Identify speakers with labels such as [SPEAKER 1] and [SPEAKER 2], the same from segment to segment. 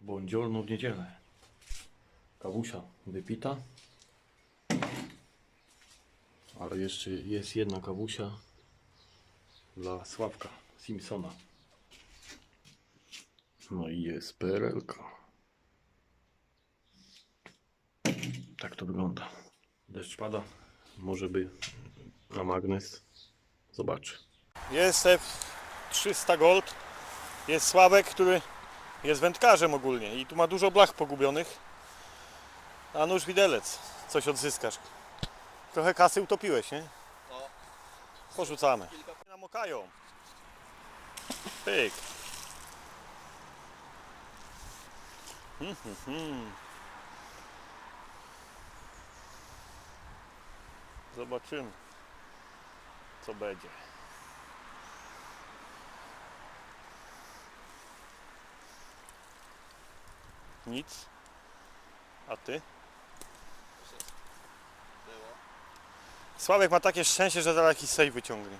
[SPEAKER 1] Buongiorno w niedzielę. Kawusia wypita. Ale jeszcze jest jedna kawusia dla Sławka Simpsona. No i jest PRL-ka. Tak to wygląda. Deszcz pada. Może by na magnes. Zobaczy.
[SPEAKER 2] Jest F300 Gold. Jest Sławek, który jest wędkarzem ogólnie i tu ma dużo blach pogubionych. A nóż widelec, coś odzyskasz. Trochę kasy utopiłeś, nie?
[SPEAKER 3] No.
[SPEAKER 2] Porzucamy. Namokają. Pyk. Hmm, hmm, hmm. Zobaczymy, co będzie. Nic. A ty?
[SPEAKER 3] Było.
[SPEAKER 2] Sławek ma takie szczęście, że zaraz jakiś save wyciągnie.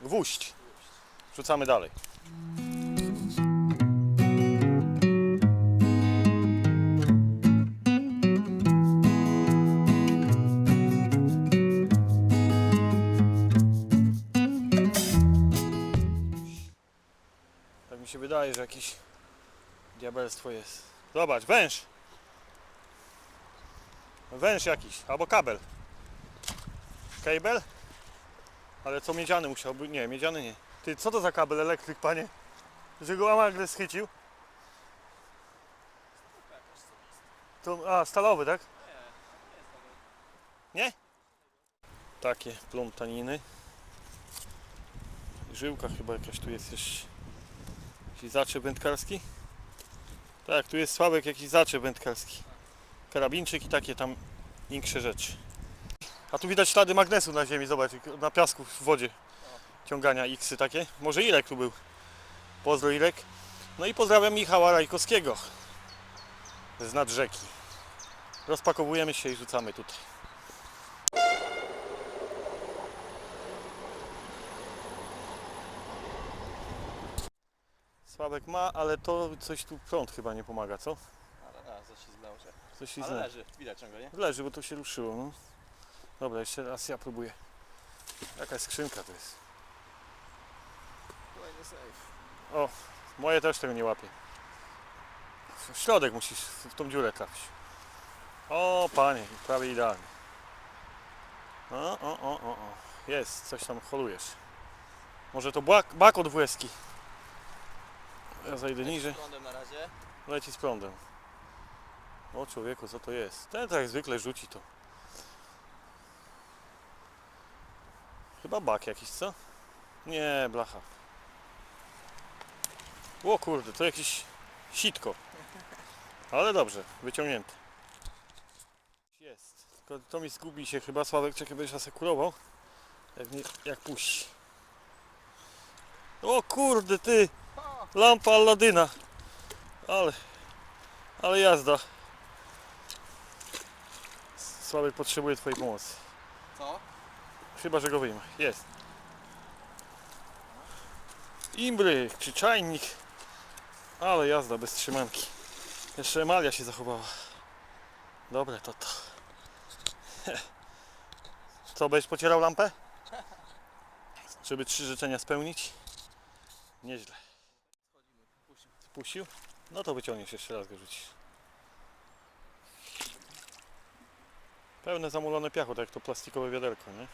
[SPEAKER 2] Gwóźdź. Rzucamy dalej. Wydaje, że jakiś diabelstwo jest. Zobacz, węż. Węż jakiś, albo kabel. Kabel? Ale co miedziany musiałby? Nie, miedziany nie. Ty, co to za kabel elektryk, panie? Że go?
[SPEAKER 3] Jakaś co
[SPEAKER 2] To, a, stalowy, tak? Nie? Takie plątaniny. Żyłka chyba jakaś tu jest jeszcze. Jakiś zaczep wędkarski? Tak, tu jest Sławek jakiś zaczep wędkarski. Karabinczyk i takie tam większe rzeczy. A tu widać ślady magnesu na ziemi, zobacz, na piasku w wodzie. Ciągania X-y takie. Może Irek tu był. Pozdro Irek. No i pozdrawiam Michała Rajkowskiego z nad rzeki. Rozpakowujemy się i rzucamy tutaj. Sławek ma, ale to coś tu prąd chyba nie pomaga, co?
[SPEAKER 3] Ale a, zaślizgnęło się.
[SPEAKER 2] Coś się
[SPEAKER 3] Ale
[SPEAKER 2] zna.
[SPEAKER 3] leży, widać ciągle, nie?
[SPEAKER 2] Leży, bo to się ruszyło, no. Dobra, jeszcze raz ja próbuję. Jakaś skrzynka to jest.
[SPEAKER 3] Kolejny safe.
[SPEAKER 2] Moje też tego nie łapie. W środek musisz, w tą dziurę trafić. O, panie, prawie idealnie. O, o, o, o, o. Jest, coś tam holujesz. Może to bak, bak od. Ja zajdę niżej. Leci z prądem. O człowieku, co to jest? Ten tak jak zwykle rzuci to. Chyba bak jakiś, co? Nie, blacha. O kurde, to jakiś sitko. Ale dobrze, wyciągnięte. Jest. Tylko to mi zgubi się chyba. Sławek, czekaj, będziesz asekurował. Jak, nie, jak puści. O kurde, ty! Lampa Alladyna. Ale, ale jazda. Sławek potrzebuje Twojej pomocy.
[SPEAKER 3] Co?
[SPEAKER 2] Chyba, że go wyjmę. Jest. Imbryk czy czajnik. Ale jazda bez trzymanki. Jeszcze emalia się zachowała. Dobre to to. Co, będziesz pocierał lampę? Żeby trzy życzenia spełnić? Nieźle.
[SPEAKER 3] Puścił.
[SPEAKER 2] No to wyciągniesz jeszcze raz go rzucisz. Pełne zamulone piachu, tak jak to plastikowe wiaderko, nie?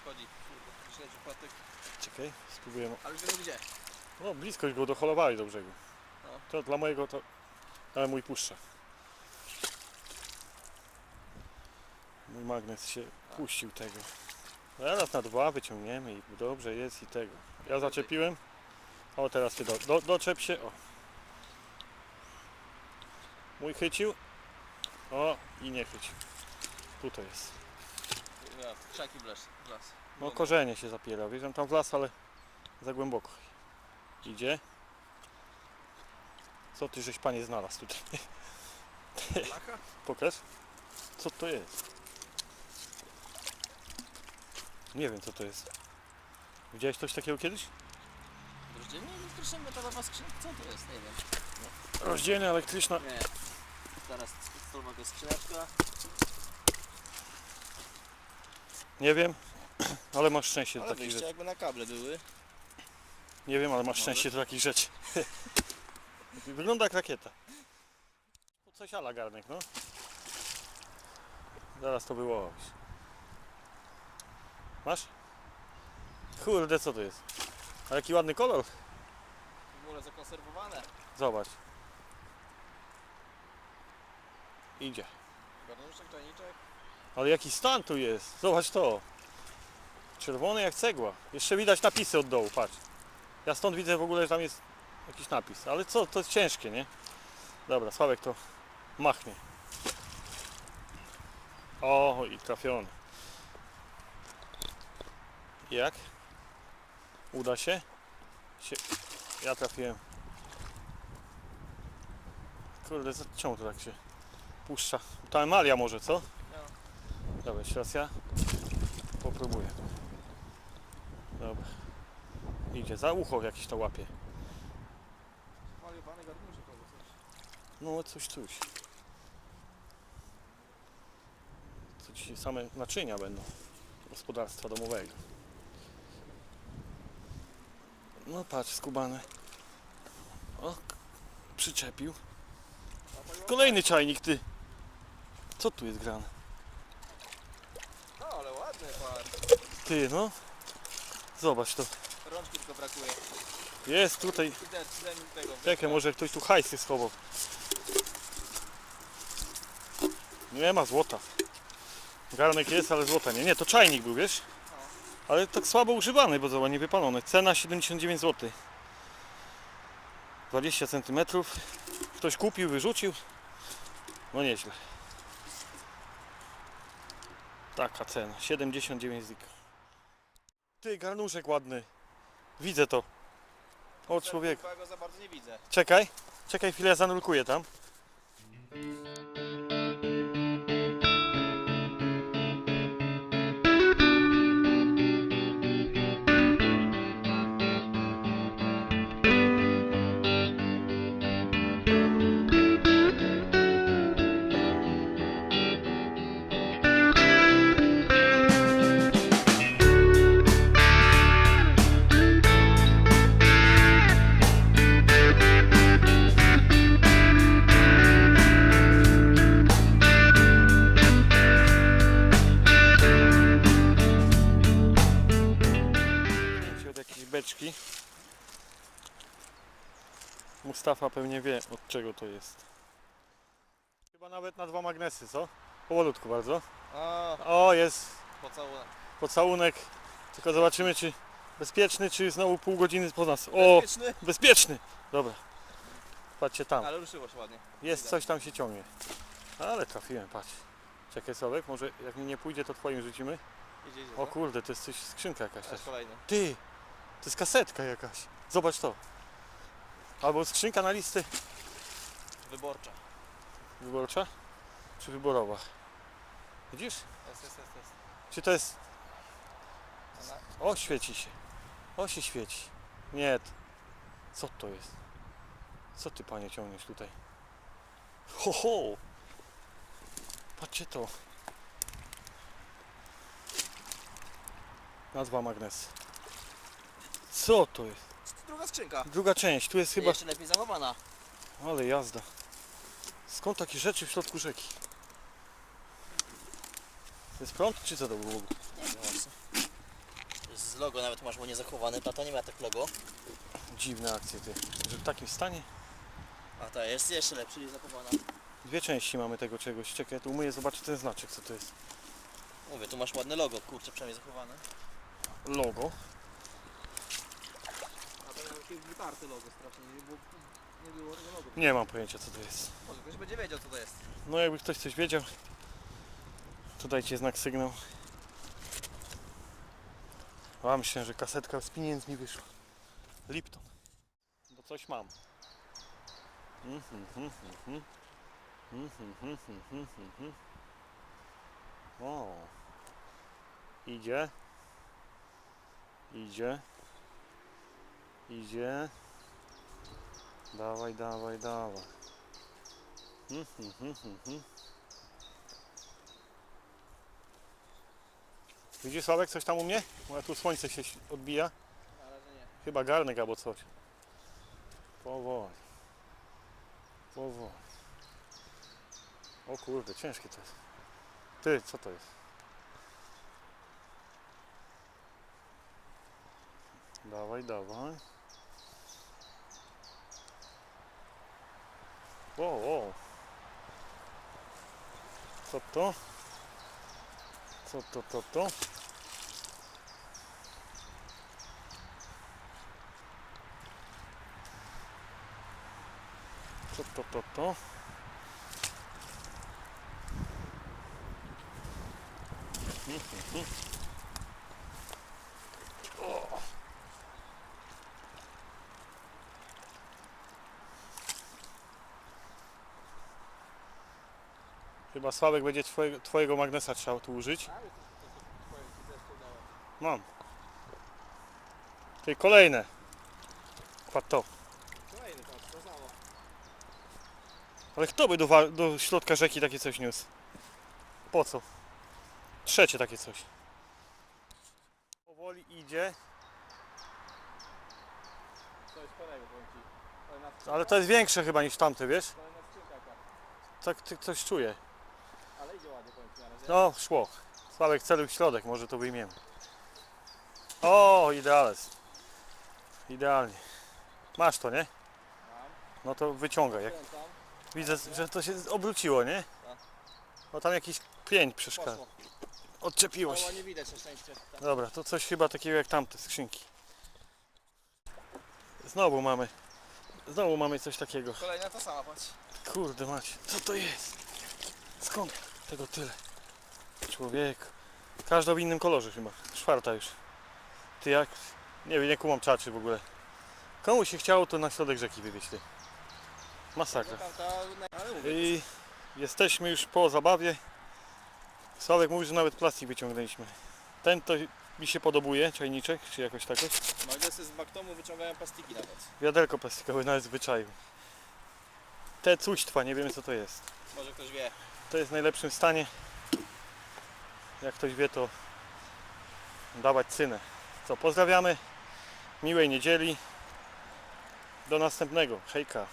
[SPEAKER 3] Schodzi. Kurde, śledzi.
[SPEAKER 2] Czekaj, spróbujemy.
[SPEAKER 3] Ale wiemy gdzie.
[SPEAKER 2] No blisko go doholowali do brzegu.
[SPEAKER 3] No.
[SPEAKER 2] To dla mojego to... Ale mój puszcza. Mój magnes się puścił tego. Teraz na dwa wyciągniemy i dobrze jest i tego. Ja zaczepiłem. O teraz ty do, do, doczep się. O. Mój chycił. O i nie chycił. Tu to jest.
[SPEAKER 3] Krzaki w las.
[SPEAKER 2] No korzenie się zapiera. Wiesz, on tam w las, ale za głęboko. Idzie. Co ty żeś panie znalazł tutaj? Pokaż. Co to jest? Nie wiem co to jest. Widziałeś coś takiego kiedyś?
[SPEAKER 3] Rozdzielnie elektryczna metalowa skrzynka? Co to jest? Nie wiem.
[SPEAKER 2] Rozdzielnia elektryczna.
[SPEAKER 3] Nie. Skrzyneczka.
[SPEAKER 2] Nie wiem, ale masz szczęście do
[SPEAKER 3] Ale
[SPEAKER 2] takich
[SPEAKER 3] wyjścia
[SPEAKER 2] rzeczy.
[SPEAKER 3] jakby na kable były.
[SPEAKER 2] Nie wiem, ale masz szczęście do takich rzeczy. Wygląda jak rakieta. Coś ala garnek, no. Zaraz to było. Masz? Kurde, co to jest? A jaki ładny kolor.
[SPEAKER 3] W ogóle zakonserwowane.
[SPEAKER 2] Zobacz. Idzie.
[SPEAKER 3] Garnuszek, czajniczek.
[SPEAKER 2] Ale jaki stan tu jest? Zobacz to. Czerwony jak cegła. Jeszcze widać napisy od dołu, patrz. Ja stąd widzę w ogóle, że tam jest jakiś napis. Ale co, to jest ciężkie, nie? Dobra, Sławek to machnie. O, i trafiony. Jak? Uda się? się... Ja trafiłem. Kurde, za- czemu to tak się puszcza? Ta emalia może, co?
[SPEAKER 3] No.
[SPEAKER 2] Dobra, jeszcze raz ja popróbuję. Dobra. Idzie, za ucho jakieś to łapie. No coś, coś. To dzisiaj same naczynia będą gospodarstwa domowego. No patrz, skubane. O, przyczepił. Kolejny czajnik, ty. Co tu jest grane?
[SPEAKER 3] No ale ładny par.
[SPEAKER 2] Ty, no. Zobacz to.
[SPEAKER 3] Rączki tylko brakuje.
[SPEAKER 2] Jest tutaj. Czekaj, może ktoś tu hajsy schował. Nie ma złota. Garnek jest, ale złota nie. Nie, to czajnik był, wiesz? Ale tak słabo używany, bo zobacz, nie wypalony. Cena 79 zł. 20 cm. Ktoś kupił, wyrzucił. No nieźle. Taka cena. 79 zł. Ty, garnuszek ładny. Widzę to. O człowiek. Czekaj, czekaj chwilę, ja zanurkuję tam. Mustafa pewnie wie od czego to jest. Chyba nawet na dwa magnesy, co? Powolutku bardzo.
[SPEAKER 3] A,
[SPEAKER 2] O, jest
[SPEAKER 3] pocałunek.
[SPEAKER 2] pocałunek. Tylko zobaczymy czy bezpieczny, czy znowu pół godziny po nas. O,
[SPEAKER 3] Bezpieczny,
[SPEAKER 2] bezpieczny! Dobra. Patrzcie tam.
[SPEAKER 3] ale ruszyło się ładnie.
[SPEAKER 2] Jest coś tam się ciągnie. Ale trafiłem, patrz. Czekaj Sławek, może jak mi nie pójdzie to twoim rzucimy?
[SPEAKER 3] Idzie, idzie.
[SPEAKER 2] O kurde, to jest coś, skrzynka jakaś też.
[SPEAKER 3] Aż kolejny.
[SPEAKER 2] Ty! To jest kasetka jakaś. Zobacz to. Albo skrzynka na listy
[SPEAKER 3] Wyborcza.
[SPEAKER 2] wyborcza, czy wyborowa. Widzisz?
[SPEAKER 3] Jest, jest, jest, jest.
[SPEAKER 2] Czy to jest... O, świeci się. O, się świeci. Nie. Co to jest? Co ty, panie, ciągniesz tutaj? Ho, ho! Patrzcie to. Na dwa magnesy. Co to jest?
[SPEAKER 3] Druga skrzynka.
[SPEAKER 2] Druga część. Tu jest chyba...
[SPEAKER 3] Jeszcze lepiej zachowana.
[SPEAKER 2] Ale jazda. Skąd takie rzeczy w środku rzeki? To jest prąd, czy co to było?
[SPEAKER 3] Nie wiem właśnie. Z logo nawet masz mu niezachowane, ta to nie ma tak logo.
[SPEAKER 2] Dziwne akcje ty. Że w takim stanie?
[SPEAKER 3] A ta jest jeszcze lepsza, zachowana.
[SPEAKER 2] Dwie części mamy tego czegoś. Czekaj, ja tu umyję, zobaczę ten znaczek, co to jest.
[SPEAKER 3] Mówię, tu masz ładne logo, kurczę, przynajmniej zachowane.
[SPEAKER 2] Logo.
[SPEAKER 3] Jakieś wytarte logo strasznie, nie było, nie było logo.
[SPEAKER 2] Nie mam pojęcia, co to jest.
[SPEAKER 3] Może ktoś będzie wiedział co to jest.
[SPEAKER 2] No jakby ktoś coś wiedział, to dajcie znak sygnał. A myślę, że kasetka z pieniędzmi wyszła. Lipton. Bo coś mam. O. Idzie. Idzie. Idzie. Dawaj, dawaj, dawaj. Hmm. Widzisz Sławek coś tam u mnie? Bo ja tu słońce się odbija. Chyba garnek albo coś. Powoli. Powoli. O kurde, ciężkie to jest. Ty, co to jest? Dawaj, dawaj. O, o. Co to? Co to, to, to? Co to, to, to? Mhm, mhm. O. Chyba Sławek będzie twojego, twojego magnesa trzeba tu użyć. Mam. Ty kolejne. Patrz to. Ale kto by do, do środka rzeki takie coś niósł? Po co? Trzecie takie coś. Powoli idzie, ale to jest większe chyba niż tamte, wiesz? Tak coś czuję.
[SPEAKER 3] Ale idzie ładnie, powiem ci na razie.
[SPEAKER 2] No, szło. Sławek celuj w środek, może to wyjmiemy. O, ideales. Idealnie. Masz to, nie?
[SPEAKER 3] Mam.
[SPEAKER 2] No to wyciągaj. Jak widzę, że to się obróciło, nie?
[SPEAKER 3] Tak.
[SPEAKER 2] No tam jakiś pień przeszkadza.
[SPEAKER 3] Poszło.
[SPEAKER 2] Odczepiło się.
[SPEAKER 3] Koła nie widać na szczęście. Tak.
[SPEAKER 2] Dobra, to coś chyba takiego jak tamte skrzynki. Znowu mamy. Znowu mamy coś takiego.
[SPEAKER 3] Kolejna ta sama, patrz.
[SPEAKER 2] Kurde macie, co to jest? Skąd tego tyle? Człowiek. Każda w innym kolorze chyba. Czwarta już. Ty jak? Nie wiem, nie kumam czaczy w ogóle. Komu się chciało to na środek rzeki wywieźć ty. Masakra. I jesteśmy już po zabawie. Sławek mówi, że nawet plastik wyciągnęliśmy. Ten to mi się podobuje, czajniczek, czy jakoś tak.
[SPEAKER 3] Magnesy z baktomu wyciągają plastiki nawet.
[SPEAKER 2] Wiaderko plastikowe nawet zwyczaju. Te cuństwa, nie wiemy co to jest.
[SPEAKER 3] Może ktoś wie.
[SPEAKER 2] To jest w najlepszym stanie. Jak ktoś wie, to dawać cynę. Co, pozdrawiamy. Miłej niedzieli. Do następnego. Hejka.